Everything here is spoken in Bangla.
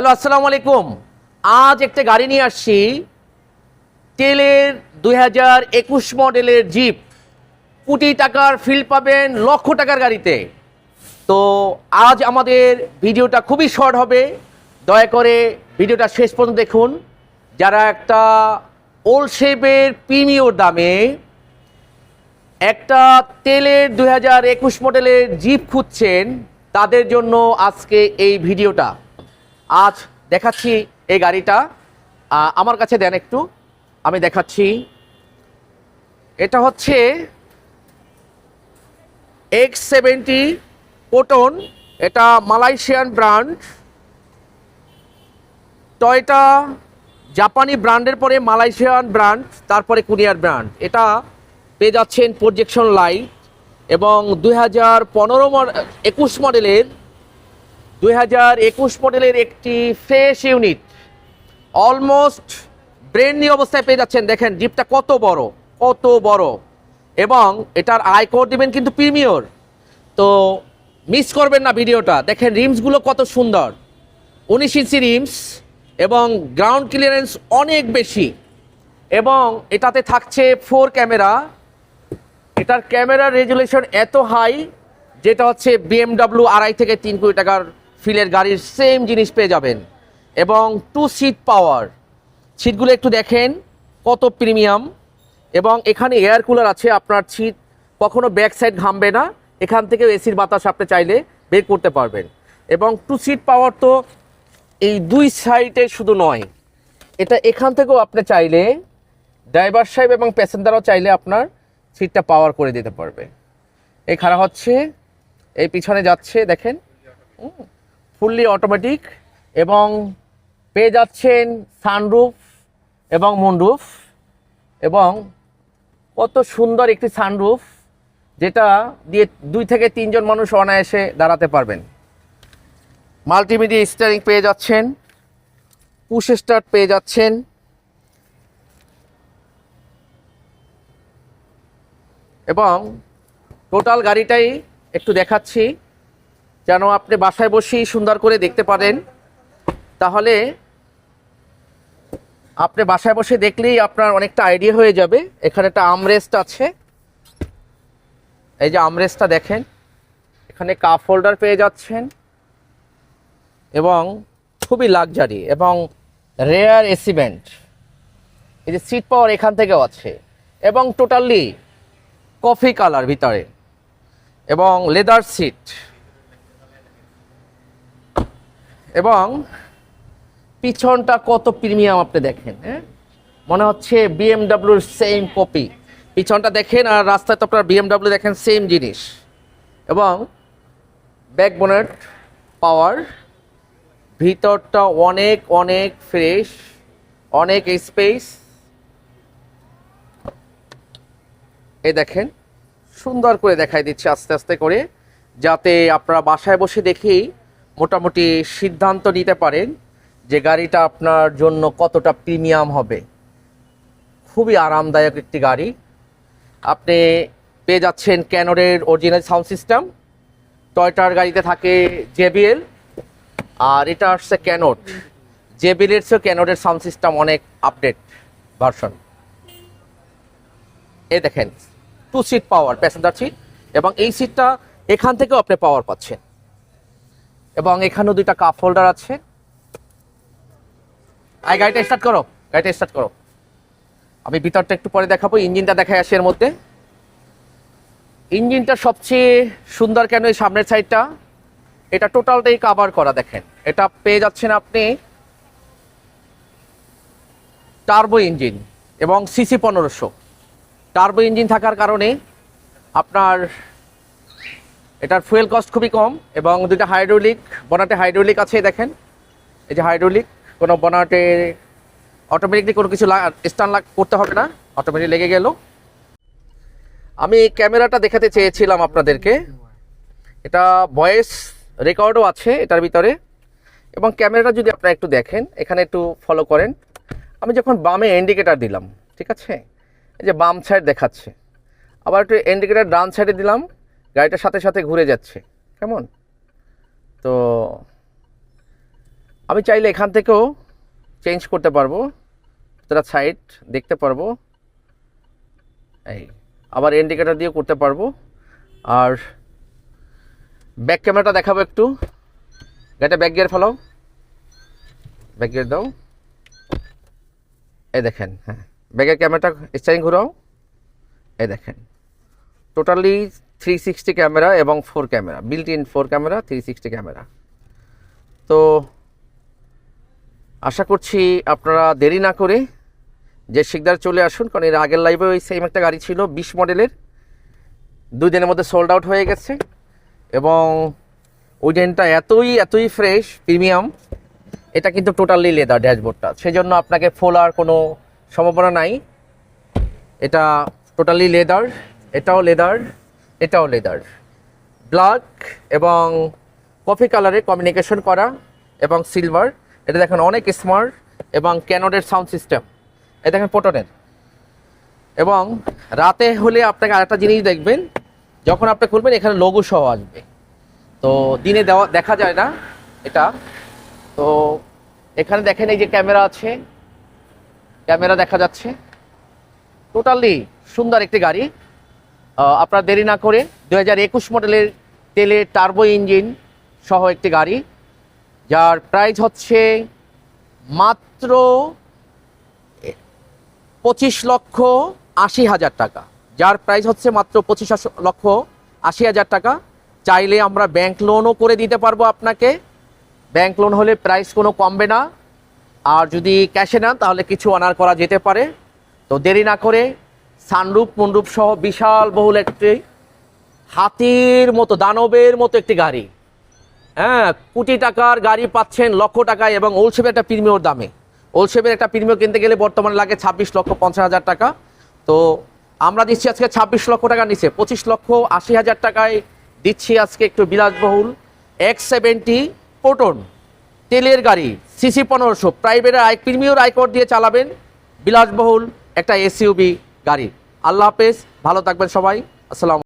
হ্যালো, আসসালামু আলাইকুম। আজ একটা গাড়ি নিয়ে আসছি। তেলের দুই হাজার একুশ মডেলের জিপ। কোটি টাকার ফিল পাবেন লক্ষ টাকার গাড়িতে। তো আজ আমাদের ভিডিওটা খুবই শর্ট হবে। দয়া করে ভিডিওটা শেষ পর্যন্ত দেখুন। যারা একটা ওল্ড শেপের প্রিমিয়র দামে একটা তেলের দুই হাজার একুশ মডেলের জিপ খুঁজছেন, তাদের জন্য আজকে এই ভিডিওটা। আজ দেখাচ্ছি এই গাড়িটা। আমার কাছে দেন একটু। আমি দেখাচ্ছি। এটা হচ্ছে এক্স সেভেন্টি কোটন এটা মালয়েশিয়ান ব্র্যান্ড। টয়টা জাপানি ব্র্যান্ডের পরে মালয়েশিয়ান ব্র্যান্ড, তারপরে কুরিয়ার ব্র্যান্ড। এটা পেয়ে যাচ্ছেন প্রজেকশন লাইট এবং দুই হাজার পনেরো মডেল, একুশ মডেলের দুই হাজার একুশ মডেলের একটি fresh unit almost brand new অবস্থায় পেয়ে যাচ্ছেন। দেখেন জিপটা কত বড় কত বড়। এবং এটার আয়কর দিবেন কিন্তু প্রিমিয়র তো মিস করবেন না ভিডিওটা। দেখেন রিমসগুলো কত সুন্দর। উনিশ ইঞ্চি রিমস এবং গ্রাউন্ড ক্লিয়ারেন্স অনেক বেশি। এবং এটাতে থাকছে ফোর ক্যামেরা এটার ক্যামেরার রেজুলেশন এত হাই যেটা হচ্ছে বিএমডাব্লিউ আড়াই থেকে তিন কোটি টাকার ফিলের গাড়ির সেম জিনিস পেয়ে যাবেন। এবং টু সিট পাওয়ার সিটগুলো একটু দেখেন, কত প্রিমিয়াম এবং এখানে এয়ার কুলার আছে, আপনার সিট কখনো ব্যাক সাইড ঘামবে না। এখান থেকে এসির বাতাস আপনি চাইলে বের করতে পারবেন। এবং টু সিট পাওয়ার তো এই দুই সাইডে শুধু নয়। এটা এখান থেকেও আপনি চাইলে ড্রাইভার সাহেব এবং প্যাসেঞ্জারও চাইলে আপনার সিটটা পাওয়ার করে দিতে পারবে। খারাপ হচ্ছে, এই পিছনে যাচ্ছে, দেখেন। ফুললি অটোমেটিক এবং পেয়ে যাচ্ছেন সানরুফ এবং মুনরুফ এবং কত সুন্দর একটি সানরুফ যেটা দিয়ে দুই থেকে তিনজন মানুষ অনায়াসে দাঁড়াতে পারবেন। মাল্টিমিডিয়া স্টিয়ারিং পেয়ে যাচ্ছেন পুশ স্টার্ট পেয়ে যাচ্ছেন। এবং টোটাল গাড়িটাই একটু দেখাচ্ছি। যেন আপনি বাসায় বসেই সুন্দর করে দেখতে পারেন। তাহলে আপনি বাসায় বসে দেখলেই আপনার অনেকটা আইডিয়া হয়ে যাবে। এখানে একটা আমরেস্ট আছে। এই যে আমরেস্টটা দেখেন, এখানে কাপ হোল্ডার পেয়ে যাচ্ছেন এবং খুবই লাক্সারি এবং রেয়ার এসিমেন্ট এই যে সিট পাওয়ার এখান থেকেও আছে এবং টোটালি কফি কালার ভিতরে এবং লেদার সিট এবং পিছনটা কত প্রিমিয়াম আপনি দেখেন হ্যাঁ? মনে হচ্ছে বিএমডাব্লিউর সেম কপি পিছনটা দেখেন আর রাস্তায় তো আপনার বিএমডাব্লিউ দেখেন সেম জিনিস। এবং ব্যাক বোনেট পাওয়ার ভিতরটা অনেক অনেক ফ্রেশ অনেক স্পেস এই দেখেন, সুন্দর করে দেখাই দিচ্ছে আস্তে আস্তে করে, যাতে আপনারা বাসায় বসে দেখেই মোটামুটি সিদ্ধান্ত নিতে পারেন যে গাড়িটা আপনার জন্য কতটা প্রিমিয়াম হবে। খুবই আরামদায়ক একটি গাড়ি। আপনি পেয়ে যাচ্ছেন ক্যানোরের অরিজিনাল সাউন্ড সিস্টেম টয়টার গাড়িতে থাকে জেবিএল। আর এটা আসছে ক্যানোট। জেবিএলের চেয়েও ক্যানোরের সাউন্ড সিস্টেম অনেক আপডেট ভার্সন এ দেখেন two seat power passenger seat এবং এই সিটটা এখান থেকেও আপনি পাওয়ার পাচ্ছেন। এবং এখানেও দুইটা কাপ হোল্ডার আছে। আই গাড়িটা স্টার্ট করো। গাড়িটা স্টার্ট করো। আমি ভিতরটা একটু পরে দেখাবো, ইঞ্জিনটা দেখাই আসি এর মধ্যে। ইঞ্জিনটা সবচেয়ে সুন্দর কেন এই সামনের সাইডটা এটা টোটালটাই কাভার করা, দেখেন। এটা পেয়ে যাচ্ছেন আপনি টার্বো ইঞ্জিন এবং সিসি পনেরোশো। টার্বো ইঞ্জিন থাকার কারণে আপনার এটার ফুয়েল কস্ট খুবই কম এবং দুইটা হাইড্রোলিক বনাটে হাইড্রোলিক আছে দেখেন। এই যে হাইড্রোলিক কোনো বনাটে অটোমেটিকলি কোনো কিছু স্টান লাগ, করতে হবে না অটোমেটিক লেগে গেল। আমি ক্যামেরাটা দেখাতে চেয়েছিলাম আপনাদেরকে। এটা ভয়েস রেকর্ডও আছে এটার ভিতরে। এবং ক্যামেরাটা যদি আপনারা একটু দেখেন, এখানে একটু ফলো করেন। আমি যখন বামে ইন্ডিকেটার দিলাম, ঠিক আছে? এই যে বাম সাইড দেখাচ্ছে। আবার একটু ইন্ডিকেটার ডান সাইডে দিলাম। গাড়িটার সাথে সাথে ঘুরে যাচ্ছে। কেমন? তো আমি চাইলে এখান থেকেও চেঞ্জ করতে পারব, তারা সাইড দেখতে পারব। এই, আবার ইন্ডিকেটর দিয়ে করতে পারব। আর ব্যাক ক্যামেরাটা দেখাবো একটু। গাড়িটা ব্যাক গিয়ার ফেলাও। ব্যাক গিয়ার দাও। এই দেখেন হ্যাঁ। ব্যাগের ক্যামেরাটা স্টারিং ঘুরাও। এই দেখেন। টোটালি থ্রি সিক্সটি ক্যামেরা এবং four camera built in four camera three sixty camera তো আশা করছি আপনারা দেরি না করে যে শিকদার চলে আসুন, কারণ এর আগের লাইভে ওই সেম একটা গাড়ি ছিল, বিশ মডেলের দুই দিনের মধ্যে সোল্ড আউট হয়ে গেছে এবং ওই ডেনটা এতই এতই ফ্রেশ প্রিমিয়াম এটা কিন্তু টোটালি লেদার ড্যাশবোর্ডটা। সেই জন্য আপনাকে ফোলার কোনো সম্ভাবনা নাই। এটা টোটালি লেদার এটাও লেদার এটাও লেদার ব্ল্যাক এবং কফি কালারে কমিউনিকেশন করা এবং সিলভার এটা দেখেন অনেক স্মার্ট এবং ক্যানোডের সাউন্ড সিস্টেম এটা দেখেন পটনের। এবং রাতে হলে আপনাকে আরেকটা জিনিস দেখবেন, যখন আপনি খুলবেন এখানে লোগো সহ আসবে। তো দিনে দেওয়া, দেখা যায় না এটা। তো এখানে দেখেন এই যে ক্যামেরা আছে। ক্যামেরা দেখা যাচ্ছে। টোটালি সুন্দর একটি গাড়ি। আপনারা দেরি না করে দু হাজার একুশ মডেলের তেলে টার্বো ইঞ্জিন সহ একটি গাড়ি, যার প্রাইস হচ্ছে মাত্র পঁচিশ লক্ষ আশি হাজার টাকা। যার প্রাইস হচ্ছে মাত্র পঁচিশ লক্ষ আশি হাজার টাকা। চাইলে আমরা ব্যাংক লোনও করে দিতে পারব আপনাকে। ব্যাংক লোন হলে প্রাইস কোনো কমবে না। আর যদি ক্যাশে নেন, তাহলে কিছু অনার করা যেতে পারে। তো দেরি না করে সানরূপ, মনরূপ সহ বিশাল বহুল একটি হাতির মতো, দানবের মতো একটি গাড়ি। হ্যাঁ কোটি টাকার গাড়ি পাচ্ছেন, লক্ষ টাকায়, এবং ওলসেপের একটা প্রিমিয়র দামে। ওলসেপের একটা প্রিমিয়র কিনতে গেলে বর্তমানে লাগে ছাব্বিশ লক্ষ পঞ্চাশ হাজার টাকা। তো আমরা দিচ্ছি আজকে ছাব্বিশ লক্ষ টাকা নিচে। পঁচিশ লক্ষ আশি হাজার টাকায় দিচ্ছি আজকে একটু বিলাসবহুল এক্স সেভেন্টি পোটন তেলের গাড়ি সিসি পনেরোশো। প্রাইভেটের আই প্রিমিয়র আইকর দিয়ে চালাবেন বিলাসবহুল একটা এসইউবি গাড়ি। আল্লাহ হাফেজ ভালো থাকবেন সবাই। আসসালাম